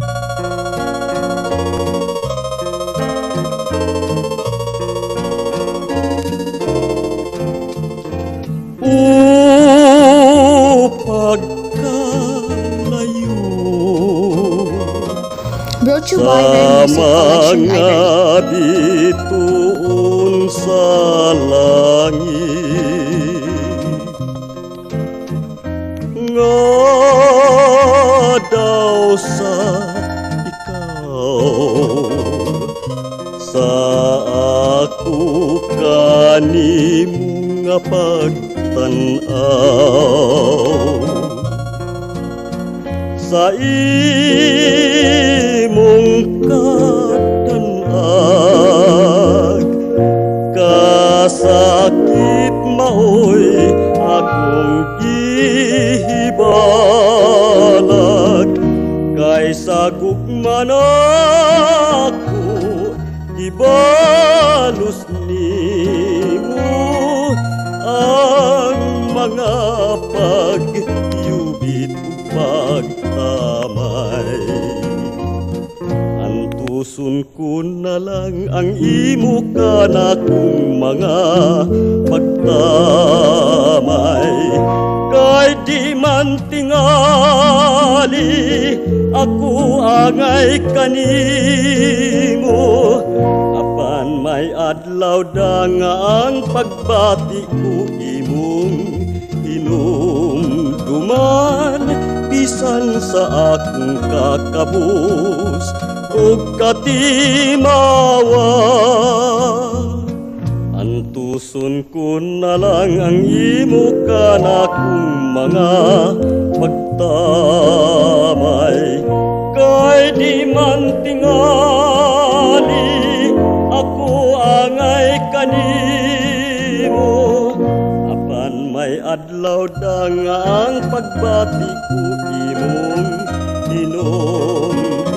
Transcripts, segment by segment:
O pagkalayo Brought to you sa by Red Music Collection Library. sa langit nga daw sa ikaw sa ako kanimo nga pagtanaw kaysa gugman ako ibalos nimo ang mga pagyubit pagtamay Antuson ko na lang ang imo ka na kung mga pagtamay Kay di man tingali ako angay kanimo Apan may adlaw da ang pagbati ko imong hinumduman bisan sa akong kakabus o katimawa. Antuson ko na lang ang imo ka na kung mga pagtamay kanimo Apan may adlaw da nga ang pagbati ko imong hinumduman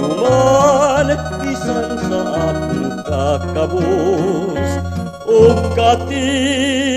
bisan sa akong kakabus o katimawa